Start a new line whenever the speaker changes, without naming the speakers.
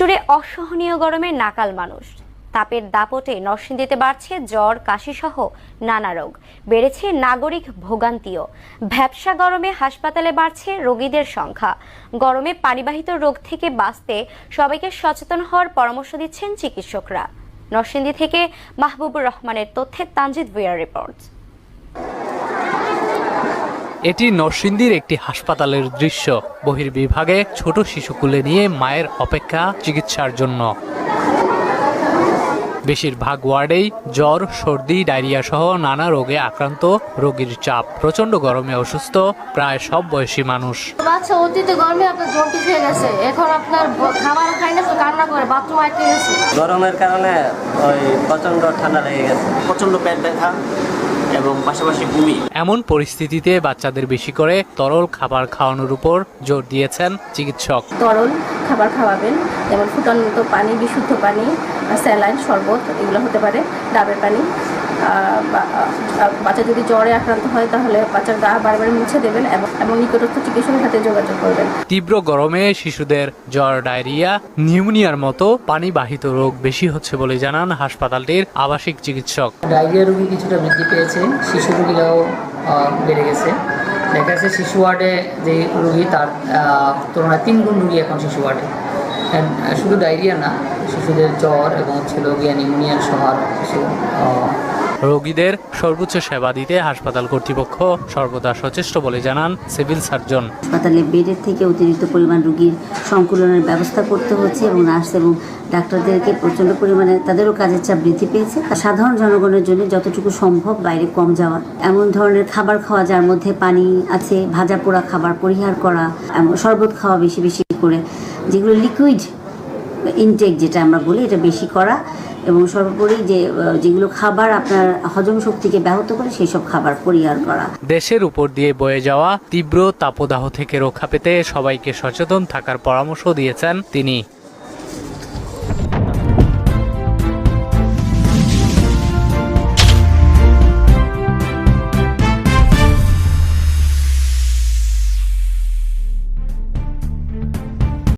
দেশজুড়ে অসহনীয় গরমে নাকাল মানুষ। তাপের দাপটে নরসিংদীতে বাড়ছে জ্বর, কাশিসহ নানা রোগ। বেড়েছে নাগরিক ভোগান্তিও। ভ্যাবসা গরমে হাসপাতালে বাড়ছে রোগীদের সংখ্যা। গরমে পানিবাহিত রোগ থেকে বাঁচতে সবাইকে সচেতন হওয়ার পরামর্শ দিচ্ছেন চিকিৎসকরা। নরসিংদী থেকে মাহবুবুর রহমানের তথ্যে তানজিদ ভুইয়ার রিপোর্ট।
এটি নরসিংদীর একটি হাসপাতালের দৃশ্য। বহির্বিভাগে ছোট শিশু কুলে নিয়ে মায়ের অপেক্ষা চিকিৎসার জন্য। বেশিরভাগ ওয়ার্ডেই জ্বর সর্দি ডায়রিয়া সহ নানা রোগে আক্রান্ত রোগীর চাপ প্রচণ্ড গরমে অসুস্থ প্রায় সব বয়সী মানুষ।
বাচ্চা অতীতে গরমে আপনার জন্ডিস হয়ে গেছে। এখন আপনার ব- খাই না কান্না করে বাথরুম আটকে গেছে।
গরমের কারণে ওই প্রচণ্ড ঠান্ডা লেগে গেছে।
প্রচণ্ড পেট ব্যথা। এবং পাশাপাশি ভূমি।
এমন পরিস্থিতিতে বাচ্চাদের বেশি করে তরল খাবার খাওয়ানোর উপর জোর দিয়েছেন চিকিৎসক।
তরল খাবার খাওয়াবেন যেমন ফুটন্ত পানি বিশুদ্ধ পানি স্যালাইন শরবত এগুলো হতে পারে ডাবের পানি। বাচ্চা যদি জ্বরে আক্রান্ত হয় তাহলে বাচ্চার গা বারবার মুছে দেবেন এবং এবং নিকটস্থ চিকিৎসকের সাথে যোগাযোগ করবেন।
তীব্র গরমে শিশুদের জ্বর ডায়রিয়া নিউমোনিয়ার মতো পানিবাহিত রোগ বেশি হচ্ছে বলে জানান হাসপাতালটির আবাসিক চিকিৎসক।
ডায়রিয়া রোগী কিছুটা বৃদ্ধি পেয়েছে। শিশু রোগীরাও বেড়ে গেছে। দেখা যাচ্ছে শিশু ওয়ার্ডে যে রোগী তার তুলনায় তিন গুণ রোগী এখন শিশু ওয়ার্ডে। শুধু ডায়রিয়া না শিশুদের জ্বর এবং ছিল গিয়া নিউমোনিয়া সহ কিছু
রোগীদের সর্বোচ্চ সেবা দিতে হাসপাতাল কর্তৃপক্ষ সর্বদা সচেষ্ট বলে জানান সিভিল সার্জন।
হাসপাতালে বেডের থেকে অতিরিক্ত পরিমাণ রোগীর সংকুলনের ব্যবস্থা করতে হচ্ছে এবং নার্স এবং ডাক্তারদেরকে প্রচণ্ড পরিমাণে তাদেরও কাজের চাপ বৃদ্ধি পেয়েছে। সাধারণ জনগণের জন্য যতটুকু সম্ভব বাইরে কম যাওয়া। এমন ধরনের খাবার খাওয়া যার মধ্যে পানি আছে, ভাজা পোড়া খাবার, পরিহার করা এমন শরবত খাওয়া বেশি বেশি করে, যেগুলো লিকুইড ইনটেক যেটা আমরা বলি, এটা বেশি করা এবং সর্বোপরি যে যেগুলো খাবার আপনার হজম শক্তিকে ব্যাহত করে সেই সব খাবার পরিহার করা।
দেশের উপর দিয়ে বয়ে যাওয়া তীব্র তাপদাহ থেকে রক্ষা পেতে সবাইকে সচেতন থাকার পরামর্শ দিয়েছেন তিনি।